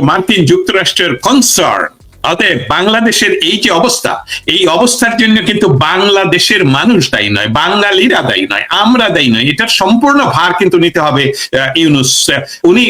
মার্কিন যুক্তরাষ্ট্রের কনসার্ন অতএব বাংলাদেশের এই যে অবস্থা, এই অবস্থার জন্য কিন্তু বাংলাদেশের মানুষ দায়ী নয়, বাঙালিরা দায়ী নয়, আমরা দায়ী নয়, এটার সম্পূর্ণ ভার কিন্তু নিতে হবে ইউনুস। উনি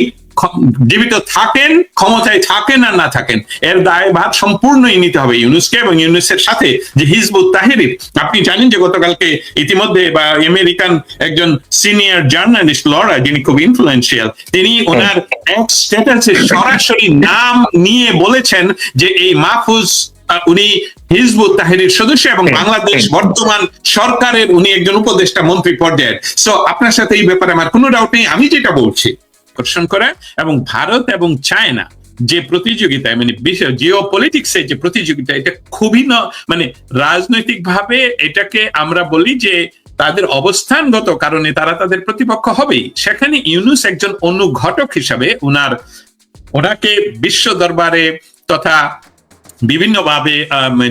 জীবিত থাকেন ক্ষমতায় থাকেন আর না থাকেন এর দায়ভার সম্পূর্ণই নিতে হবে ইউনুসকে এবং ইউনুসের সাথে যে হিজবুত তাহেরির। আপনি জানেন যে গতকালকে ইতিমধ্যে বা আমেরিকান একজন সিনিয়র জার্নালিস্ট লরা যিনি খুব ইনফ্লুয়েন্সিয়াল তিনি ওনার এক স্ট্যাটাসে সরাসরি নাম নিয়ে বলেছেন যে এই মাহফুজ উনি হিজবুত তাহেরির সদস্য এবং বাংলাদেশ বর্তমান সরকারের উনি একজন উপদেষ্টা মন্ত্রী পর্যায়ের। সো আপনার সাথে এই ব্যাপারে আমার কোনো ডাউট নেই আমি যেটা বলছি আকর্ষণ করে এবং ভারত এবং চায়না যে প্রতিযোগিতায় মানে জিও পলিটিক্স যে প্রতিযোগিতা, এটা খুবই ন মানে রাজনৈতিক ভাবে এটাকে আমরা বলি যে তাদের অবস্থানগত কারণে তারা তাদের প্রতিপক্ষ হবেই। সেখানে ইউনুস একজন অনুঘটক হিসাবে উনার, ওনাকে বিশ্ব দরবারে তথা বিভিন্নভাবে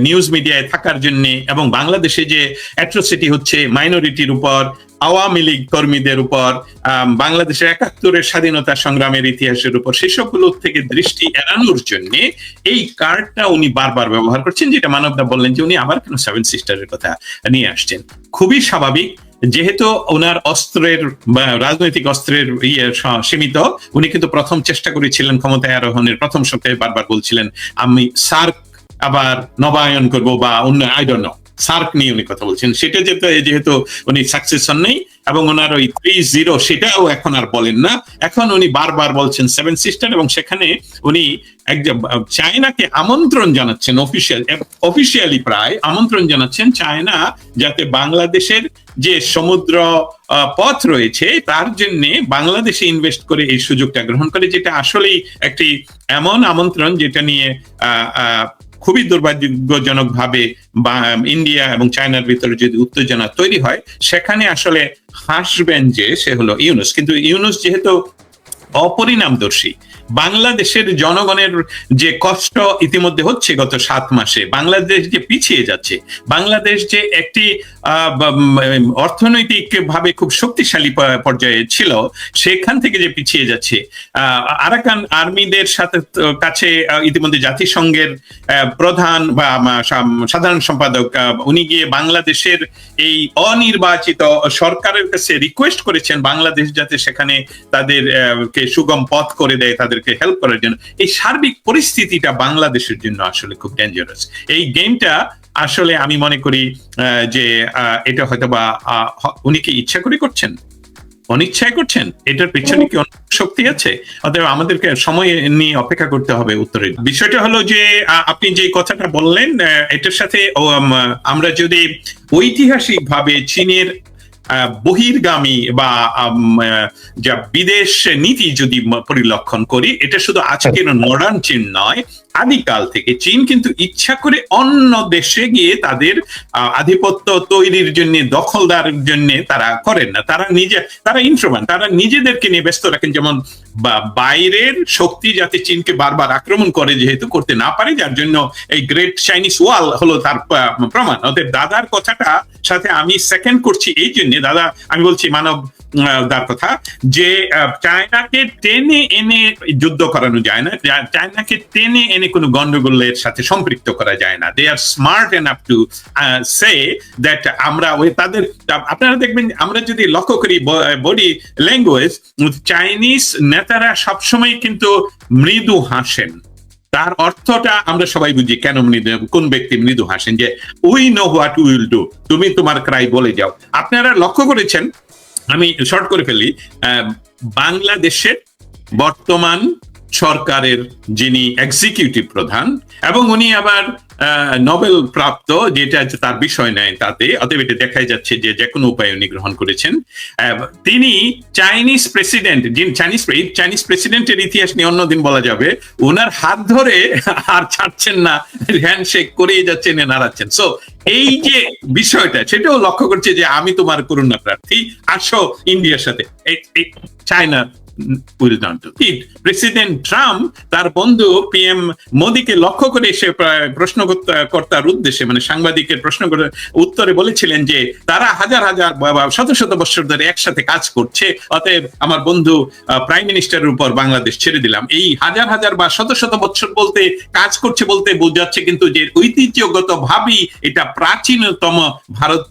নিউজ মিডিয়ায় থাকার জন্য এবং বাংলাদেশে যে অ্যাট্রোসিটি হচ্ছে মাইনরিটির উপর, আওয়ামী লীগ কর্মীদের উপর বাংলাদেশের একাত্তরের স্বাধীনতা সংগ্রামের ইতিহাসের উপর, সেসবগুলো থেকে দৃষ্টি এড়ানোর জন্য এই কার্ডটা উনি বারবার ব্যবহার করছেন, যেটা মানবদা বললেন যে উনি আবার কেন সেভেন সিস্টারের কথা নিয়ে আসছেন। খুবই স্বাভাবিক। যেহেতু ওনার অস্ত্রের রাজনৈতিক অস্ত্রের ইয়ে সীমিত, উনি কিন্তু প্রথম চেষ্টা করেছিলেন ক্ষমতায় আরোহণের, প্রথম সপ্তাহে বারবার বলছিলেন, আমি সার্ক আবার নবায়ন করব বা অন্য আই নো সার্ক নিয়ে উনি কথা বলছেন। সেটা যেহেতু যেহেতু উনি সাকসেস হন নেই এবং ওনার ওই থ্রি জিরো সেটাও এখন আর বলেন না। এখন উনি বারবার বলছেন সেভেন সিস্টার এবং সেখানে উনি একজন, চায়নাকে আমন্ত্রণ জানাচ্ছেন অফিসিয়াল অফিসিয়ালি প্রায় আমন্ত্রণ জানাচ্ছেন চায়না যাতে বাংলাদেশের যে সমুদ্র পথ রয়েছে তার জন্য বাংলাদেশে ইনভেস্ট করে এই সুযোগটা গ্রহণ করে, যেটা আসলেই একটি এমন আমন্ত্রণ যেটা নিয়ে খুবই দুর্ভাগ্যজনক ভাবে ইন্ডিয়া এবং চায়নার ভিতরে যদি উত্তেজনা তৈরি হয়, সেখানে আসলে হাসবেন যে সে হলো ইউনুস। কিন্তু ইউনুস যেহেতু অপরিণামদর্শী বাংলাদেশের জনগণের যে কষ্ট ইতিমধ্যে হচ্ছে গত সাত মাসে, বাংলাদেশ যে পিছিয়ে যাচ্ছে, বাংলাদেশ যে একটি অর্থনৈতিক ভাবে খুব শক্তিশালী পর্যায়ে ছিল, সেখান থেকে যে পিছিয়ে যাচ্ছে আরাকান আর্মিদের সাথে কাছে ইতিমধ্যে জাতিসংঘের প্রধান বা সাধারণ সম্পাদক উনি গিয়ে বাংলাদেশের এই অনির্বাচিত সরকারের কাছে রিকোয়েস্ট করেছেন, বাংলাদেশ যাতে সেখানে তাদের সুগম পথ করে দেয় তাদেরকে হেল্প করার জন্য। এই সার্বিক পরিস্থিতিটা বাংলাদেশের জন্য আসলে খুব ডেঞ্জারাস এই গেমটা আসলে আমি মনে করি যে এটা হয়তো বা উনি কি ইচ্ছা করে করছেন? অনিচ্ছায় করছেন? এটার পেছনে কি শক্তি আছে? অতএব আমাদেরকে সময় নিয়ে অপেক্ষা করতে হবে উত্তরের। বিষয়টা হলো যে আপনি যে কথাটা বললেন এটার সাথে আমরা যদি ঐতিহাসিক ভাবে চীনের বহির্গামী বা যা বিদেশ নীতি যদি পরিলক্ষণ করি এটা শুধু আজকের মডার্ন চীন নয় আদিকাল থেকে চীন কিন্তু ইচ্ছা করে অন্য দেশে গিয়ে তাদের আধিপত্য তৈরির জন্য, দখলদার জন্য তারা করেন না। তারা নিজে, তারা ইন্ট্রোমান তারা নিজেদেরকে নিয়ে ব্যস্ত রাখেন। যেমন বাইরের শক্তি যাতে চীনকে বারবার আক্রমণ করে যেহেতু করতে না পারে, যার জন্য এই গ্রেট চাইনিজ ওয়াল হলো তার প্রমাণ। ওদের দাদার কথাটা সাথে আমি সেকেন্ড করছি এই জন্য। দাদা, আমি বলছি মানব দার কথা যে চায়নাকে টেনে এনে যুদ্ধ করানো যায় না। চায়নাকে টেনে এনে কোনো গন্ডগোলের সাথে সম্পৃক্ত করা যায় না। They are smart enough to say that আমরা ওই তাদের, আপনারা দেখবেন আমরা যদি লক্ষ্য করি বডি ল্যাঙ্গুয়েজ চাইনিজ নেতারা সবসময় কিন্তু মৃদু হাসেন। তার অর্থটা আমরা সবাই বুঝি, কেন মৃদু, কোন ব্যক্তি মৃদু হাসেন যে we know what will do তুমি তোমার ক্রাই বলে যাও। আপনারা লক্ষ্য করেছেন আমি শর্ট করে ফেলি বাংলাদেশের বর্তমান সরকারের যিনি এক্সিকিউটিভ প্রধান, এবং উনি আবার নোবেল প্রাপ্ত, যেটা তার বিষয় নেয় তাতে, অতএব এটা দেখাই যাচ্ছে যে যে কোনো উপায় উনি গ্রহণ করেছেন। তিনি চাইনিজ প্রেসিডেন্ট যিনি চাইনিজ চাইনিজ প্রেসিডেন্টের ইতিহাস নিয়ে অন্যদিন বলা যাবে ওনার হাত ধরে আর ছাড়ছেন না হ্যান্ডশেক করেই যাচ্ছেন নাড়াচ্ছেন। সো এই যে বিষয়টা, সেটাও লক্ষ্য করছে যে আমি তোমার করুণা প্রার্থী, আসো ইন্ডিয়ার সাথে। China will not do it president Trump তার বন্ধু পিএম মোদীকে লক্ষ্য করে সে প্রশ্নকর্তা- কর্তার উদ্দেশ্যে মানে সাংবাদিকের প্রশ্ন করে উত্তরে বলেছিলেন যে, তারা হাজার হাজার শত শত বছর ধরে একসাথে কাজ করছে, অতএব আমার বন্ধু প্রাইম মিনিস্টারের উপর বাংলাদেশ ছেড়ে দিলাম। এই হাজার হাজার বা, শত শত বছর বলতে, কাজ করছে বলতে বোঝাচ্ছে কিন্তু যে, ঐতিহ্যগত ভাবি এটা প্রাচীনতম ভারত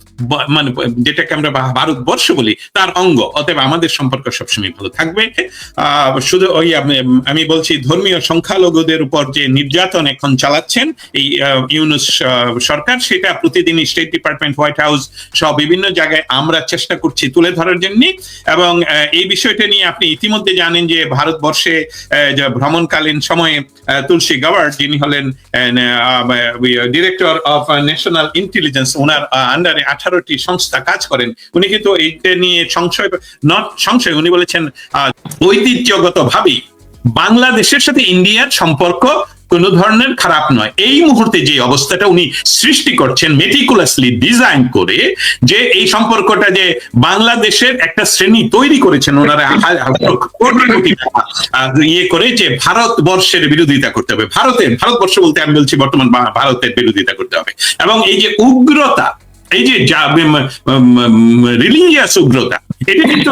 মানে যেটাকে আমরা ভারতবর্ষ বলি, তার অঙ্গ। অতএব আমাদের সম্পর্ক সবসময় ভালো থাকবে। শুধু ওই, আমি বলছি ধর্মীয় সংখ্যালঘুদের উপর যে নির্যাতন এখন চালাচ্ছেন, এই ইউনুস সরকার, সেটা প্রতিদিন স্টেট ডিপার্টমেন্ট হোয়াইট হাউস সব বিভিন্ন জায়গায় আমরা চেষ্টা করছি তুলে ধরার জন্য। এবং এই বিষয়টা নিয়ে আপনি ইতিমধ্যে জানেন যে ভারতবর্ষে ভ্রমণকালীন সময়ে তুলসী গাওয়ার্ড যিনি হলেন ডিরেক্টর অফ ন্যাশনাল ইন্টেলিজেন্স ওনার আন্ডারে আঠারোটি সংস্থা কাজ করেন। উনি কিন্তু এইটা নিয়ে সংশয় নট সংশয়, উনি বলেছেন আহ, ঐতিহ্যগত ভাবেই বাংলাদেশের সাথে ইন্ডিয়ার সম্পর্ক কোন ধরনের খারাপ নয়। এই মুহূর্তে যে অবস্থাটা উনি সৃষ্টি করছেন মেটিকুলাসলি ডিজাইন করে যে এই সম্পর্কটা যে বাংলাদেশের একটা শ্রেণি তৈরি করেছেন ইয়ে করে যে ভারতবর্ষের বিরোধিতা করতে হবে। ভারতের ভারতবর্ষ বলতে আমি বলছি বর্তমান ভারতের বিরোধিতা করতে হবে। এবং এই যে উগ্রতা এই যে রিলিজিয়াস উগ্রতা এটা কিন্তু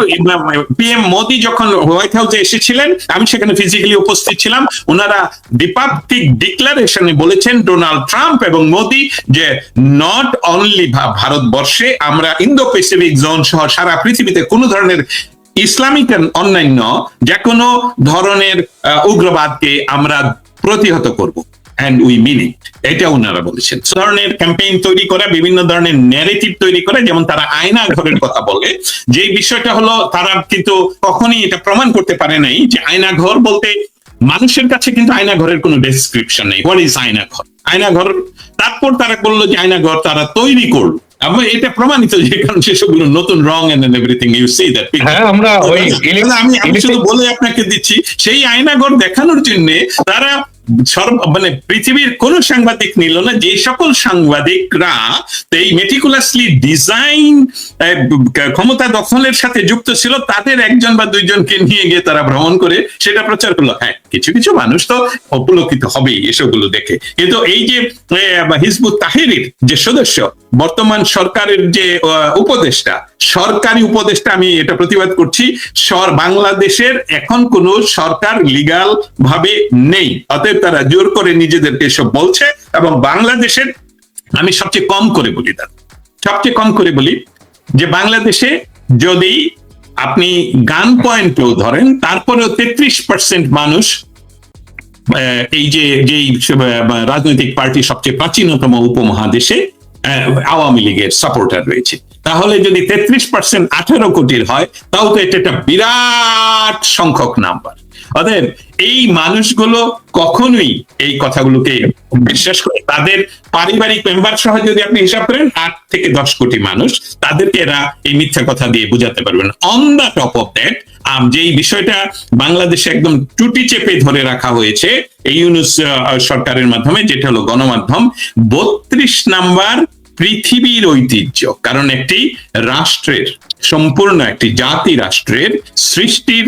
পিএম মোদি যখন হোয়াইট হাউসে এসেছিলেন, আমি সেখানে ফিজিক্যালি উপস্থিত ছিলাম, ওনারা দ্বিপাক্ষিক ডিক্লারেশনে বলেছেন ডোনাল্ড ট্রাম্প এবং মোদি যে নট অনলি ভারতবর্ষে আমরা ইন্দো প্যাসিফিক জোন সহ সারা পৃথিবীতে কোনো ধরনের ইসলামিক অন্যান্য যে কোনো ধরনের উগ্রবাদকে আমরা প্রতিহত করব। অ্যান্ড উই মিন ইট এটা ওনারা বলেছেন। ধরনের ক্যাম্পেইন তৈরি করা বিভিন্ন ধরনের ন্যারেটিভ তৈরি করে যেমন তারা আয়না ঘরের কথা বলে যে বিষয়টা হলো তারা কিন্তু কখনই এটা প্রমাণ করতে পারে নাই যে আয়না ঘর বলতে মানুষের কাছে কিন্তু আয়না ঘরের কোনো ডেসক্রিপশন নেই। হোয়াট ইজ আয়না ঘর? আয়না ঘর তারপর তারা বলল যে আয়না ঘর তারা তৈরি করল। এবং এটা প্রমাণিত যে কারণ সেসবগুলো নতুন রং and everything you see that হ্যাঁ আমরা ওই আমি আমি শুধু বলে আপনাকে দিচ্ছি সেই আয়নাগর দেখানোর জন্য তারা সর্ব মানে পৃথিবীর কোন সাংবাদিক নিল না, যে সকল সাংবাদিকরা এই মেটিকুলাসলি ডিজাইন ক্ষমতা দখলের সাথে যুক্ত ছিল, তাদের একজন বা দুইজনকে নিয়ে গিয়ে তারা ভ্রমণ করে সেটা প্রচার করল। হ্যাঁ। কিছু কিছু মানুষ তো অপুলকিত হবেই এসবগুলো দেখে। কিন্তু এই যে হিজবুত তাহিরির যে সদস্য, বর্তমান সরকারের যে উপদেষ্টা, সরকারি উপদেষ্টা আমি এটা প্রতিবাদ করছি, সর বাংলাদেশের এখন কোন সরকার লিগাল ভাবে নেই। অতএব তারা জোর করে নিজেদেরকে এসব বলছে এবং বাংলাদেশের, আমি সবচেয়ে কম করে বলি তার সবচেয়ে কম করে বলি যে বাংলাদেশে যদি আপনি গান পয়েন্টেও ধরেন, তারপরেও তেত্রিশ পার্সেন্ট মানুষ এই যে, যেই রাজনৈতিক পার্টি সবচেয়ে প্রাচীনতম উপমহাদেশে আওয়ামী লীগের সাপোর্টার রয়েছে। তাহলে যদি তেত্রিশ পার্সেন্ট আঠারো কোটির হয়, তাও তো এটা একটা বিরাট সংখ্যক নাম্বার অতএব এই মানুষগুলো কখনোই এই কথাগুলোকে বিশ্বাস করে তাদের পারিবারিক মেম্বার সহ যদি আপনি হিসাব করেন, আট থেকে দশ কোটি মানুষ, তাদেরকে এরা এই মিথ্যা কথা দিয়ে বুঝাতে পারবেন on the top of that যেই বিষয়টা বাংলাদেশে একদম টুটি চেপে ধরে রাখা হয়েছে, এই ইউনুস সরকারের মাধ্যমে, যেটা হলো গণমাধ্যম, বত্রিশ নাম্বার পৃথিবীর ঐতিহ্য। কারণ একটি রাষ্ট্রের, সম্পূর্ণ একটি জাতি রাষ্ট্রের সৃষ্টির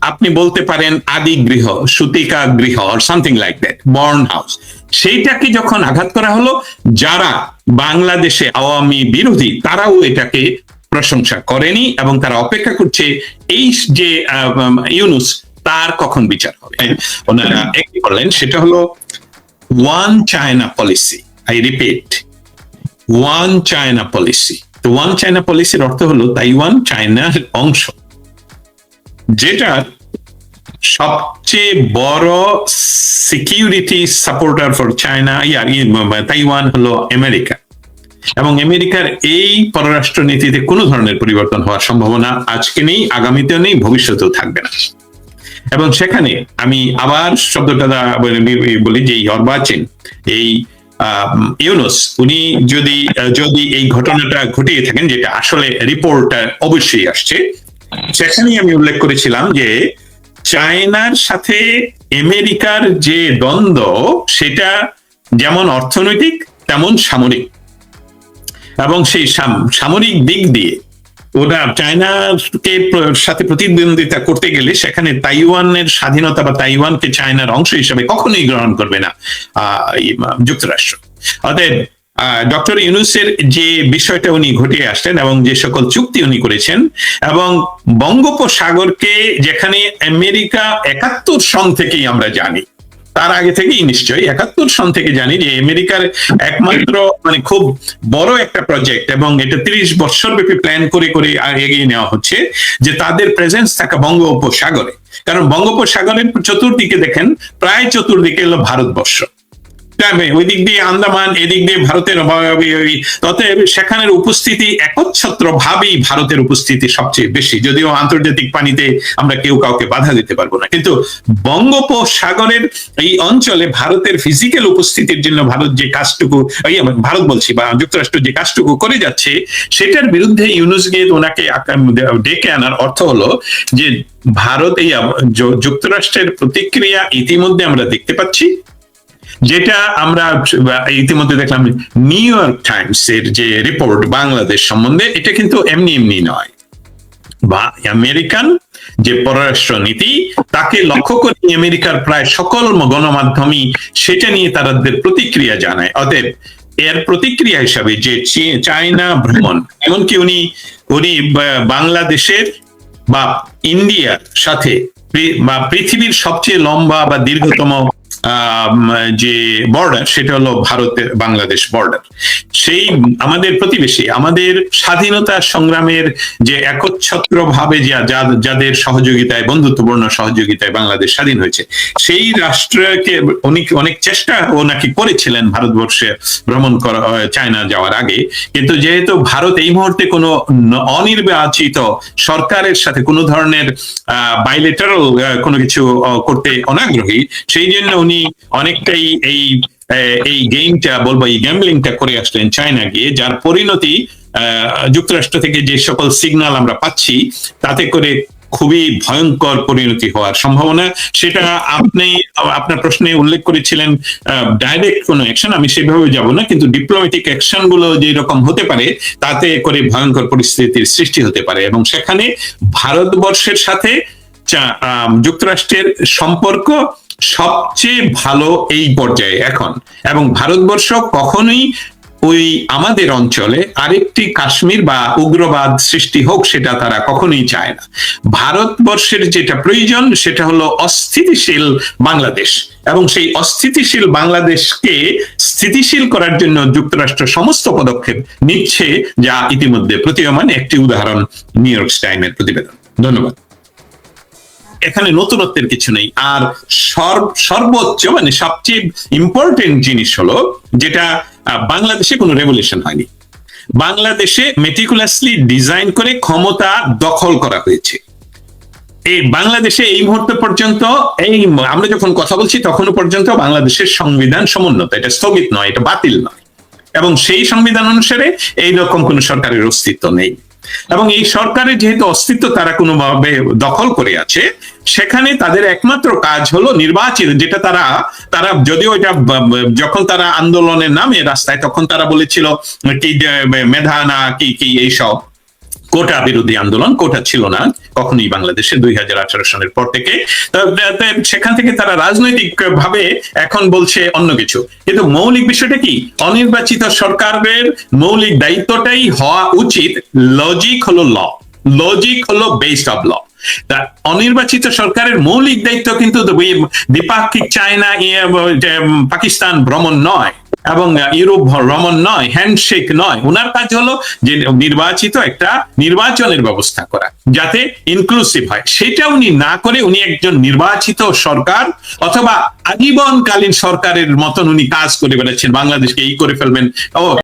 আপনি বলতে পারেন আদি গৃহ সুতিকা গৃহ or something like that born house সেইটাকে যখন আঘাত করা হলো যারা বাংলাদেশে আওয়ামী বিরোধী তারাও এটাকে প্রশংসা করেনি এবং তারা অপেক্ষা করছে এই যে ইউনুস তার কখন বিচার হবে। ওনারা একটি করলেন সেটা হলো one China policy I repeat one China policy তো ওয়ান চায়না পলিসির অর্থ হলো তাইওয়ান চায়নার অংশ। যেটার সবচেয়ে বড় security supporter for China year Taiwan হলো আমেরিকা। এবং আমেরিকার এই পররাষ্ট্র নীতিতে কোনো ধরনের পরিবর্তন হওয়ার সম্ভাবনা আজকে নেই, আগামীতেও নেই, ভবিষ্যতেও থাকবে না। এবং সেখানে আমি আবার শব্দটা বলি- যে অর্বাচীন, এই ইউনুস, উনি যদি যদি এই ঘটনাটা ঘটিয়ে থাকেন, যেটা আসলে রিপোর্ট অবশ্যই আসছে সেখানেই আমি উল্লেখ করেছিলাম যে চায়নার সাথে আমেরিকার যে দ্বন্দ্ব, সেটা যেমন অর্থনৈতিক, তেমন সামরিক। এবং সেই সাম- সামরিক দিক দিয়ে ওরা চায়নাকে সাথে প্রতিদ্বন্দ্বিতা করতে গেলে সেখানে তাইওয়ানের স্বাধীনতা বা তাইওয়ানকে চায়নার অংশ হিসেবে কখনোই গ্রহণ করবে না যুক্তরাষ্ট্র। অতএব ডক্টর ইউনুসের যে বিষয়টা উনি ঘটিয়ে আসলেন এবং যে সকল চুক্তি উনি করেছেন এবং বঙ্গোপসাগরকে যেখানে আমেরিকা একাত্তর সন থেকেই আমরা জানি, তার আগে থেকেই নিশ্চয়ই একাত্তর সন থেকে জানি যে আমেরিকার একমাত্র মানে খুব বড় একটা প্রজেক্ট এবং এটা তিরিশ বছর ব্যাপী প্ল্যান করে করে এগিয়ে নেওয়া হচ্ছে যে তাদের প্রেজেন্স থাকা বঙ্গোপসাগরে। কারণ বঙ্গোপসাগরের চতুর্দিকে দেখেন, প্রায় চতুর্দিকে হলো ভারতবর্ষ। ওই দিক দিয়ে আন্দামান, এদিক দিয়ে ভারতের অতএব উপস্থিতি একচ্ছত্র ভাবেই ভারতের উপস্থিতি সবচেয়ে বেশি। যদিও আন্তর্জাতিক পানিতে আমরা কেউ কাউকে বাধা দিতে পারব না। কিন্তু বঙ্গোপসাগরের এই অঞ্চলে ভারতের ফিজিক্যাল উপস্থিতির জন্য ভারত যে কাজটুকু ভারত বলছি বা যুক্তরাষ্ট্র যে কাজটুকু করে যাচ্ছে, সেটার বিরুদ্ধে ইউনুস গিয়ে ওনাকে ডেকে আনার অর্থ হলো যে ভারত এই যুক্তরাষ্ট্রের প্রতিক্রিয়া ইতিমধ্যে আমরা দেখতে পাচ্ছি। যেটা আমরা ইতিমধ্যে দেখলাম নিউ ইয়র্ক টাইমস এর যে রিপোর্ট বাংলাদেশ সম্বন্ধে, এটা কিন্তু এমনি এমনি নয়। বা আমেরিকান যে পররাষ্ট্র নীতি তাকে লক্ষ্য করে আমেরিকার প্রায় সকল গণমাধ্যমই সেটা নিয়ে তাদের প্রতিক্রিয়া জানায়। অতএব এর প্রতিক্রিয়া হিসাবে যে চায়না ভ্রমণ, এমনকি উনি উনি বাংলাদেশের বা ইন্ডিয়ার সাথে বা পৃথিবীর সবচেয়ে লম্বা বা দীর্ঘতম যে বর্ডার সেটা হলো ভারতের বাংলাদেশ বর্ডার সেই আমাদের প্রতিবেশী, আমাদের স্বাধীনতা সংগ্রামের যে একচ্ছত্র ভাবে যাদের সহযোগিতায়, বন্ধুত্বপূর্ণ সহযোগিতায় বাংলাদেশ স্বাধীন হয়েছে, সেই রাষ্ট্রকে অনেক অনেক চেষ্টা ও নাকি করেছিলেন ভারতবর্ষে ভ্রমণ করা চায়না যাওয়ার আগে। কিন্তু যেহেতু ভারত এই মুহূর্তে কোনো অনির্বাচিত সরকারের সাথে কোনো ধরনের, আহ বাইলেটারাল কোনো কিছু করতে অনাগ্রহী, সেই জন্য উনি অনেকটাই এই এই গেমটা বলব, এই গ্যাম্বলিংটা করে আসলেন চায়না গিয়ে, যার পরিণতি যুক্তরাষ্ট্র থেকে যে সকল সিগন্যাল আমরা পাচ্ছি, তাতে করে খুবই ভয়ঙ্কর পরিণতি হওয়ার সম্ভাবনা। সেটা আপনি, আপনার প্রশ্নে উল্লেখ করেছিলেন ডাইরেক্ট কোনো অ্যাকশন আমি সেভাবে যাব না, কিন্তু ডিপ্লোম্যাটিক অ্যাকশনগুলো যে রকম হতে পারে, তাতে করে ভয়ঙ্কর পরিস্থিতির সৃষ্টি হতে পারে। এবং সেখানে ভারতবর্ষের সাথে যুক্তরাষ্ট্রের সম্পর্ক সবচেয়ে ভালো এই পর্যায়ে এখন। এবং ভারতবর্ষ কখনোই ওই আমাদের অঞ্চলে আরেকটি কাশ্মীর বা উগ্রবাদ সৃষ্টি হোক সেটা তারা কখনোই চায় না। ভারতবর্ষের যেটা প্রয়োজন সেটা হলো অস্থিতিশীল বাংলাদেশ। এবং সেই অস্থিতিশীল বাংলাদেশকে স্থিতিশীল করার জন্য যুক্তরাষ্ট্র সমস্ত পদক্ষেপ নিচ্ছে, যা ইতিমধ্যে প্রতীয়মান একটি উদাহরণ নিউ ইয়র্ক টাইমের প্রতিবেদন। ধন্যবাদ। এখানে নতুনত্বের কিছু নেই। আর সর্ব- সর্বোচ্চ মানে সবচেয়ে ইম্পর্টেন্ট জিনিস হলো যেটা বাংলাদেশে কোনো রেভলিউশন হয়নি। বাংলাদেশে মেটিকুলাসলি ডিজাইন করে ক্ষমতা দখল করা হয়েছে। এই বাংলাদেশে এই মুহূর্ত পর্যন্ত এই আমরা যখন কথা বলছি তখনও পর্যন্ত বাংলাদেশের সংবিধান সমুন্নত। এটা স্থগিত নয়, এটা বাতিল নয়। এবং সেই সংবিধান অনুসারে এই রকম কোন সরকারের অস্তিত্ব নেই। এবং এই সরকারের যেহেতু অস্তিত্ব তারা কোনোভাবে দখল করে আছে, সেখানে তাদের একমাত্র কাজ হলো নির্বাচিত, যেটা তারা তারা যদিও এটা যখন তারা আন্দোলনের নামে রাস্তায়, তখন তারা বলেছিল কি মেধা না কি কি, এইসব। কোটা বিরোধী আন্দোলন কোটা ছিল না কখনোই বাংলাদেশে দুই সনের পর থেকে। সেখান থেকে তারা রাজনৈতিক ভাবে এখন বলছে অন্য কিছু। কিন্তু মৌলিক বিষয়টা কি? অনির্বাচিত সরকারের মৌলিক দায়িত্বটাই হওয়া উচিত। লজিক হলো ল। লজিক হলো বেসড অফ ল অনির্বাচিত সরকারের মৌলিক দায়িত্ব কিন্তু দ্বিপাক্ষিক চায়না ইয়ে, পাকিস্তান ভ্রমণ নয়। এবং ইউরোপ ভ্রমণ নয় হ্যান্ডশেক নয়। ওনার কাজ হলো যে নির্বাচিত একটা নির্বাচনের ব্যবস্থা করা, যাতে ইনক্লুসিভ হয়। সেটা উনি না করে উনি একজন নির্বাচিত সরকার অথবা আজীবনকালীন সরকারের মতন উনি কাজ করে বেড়াচ্ছেন। বাংলাদেশকে এই করে ফেলবেন। ও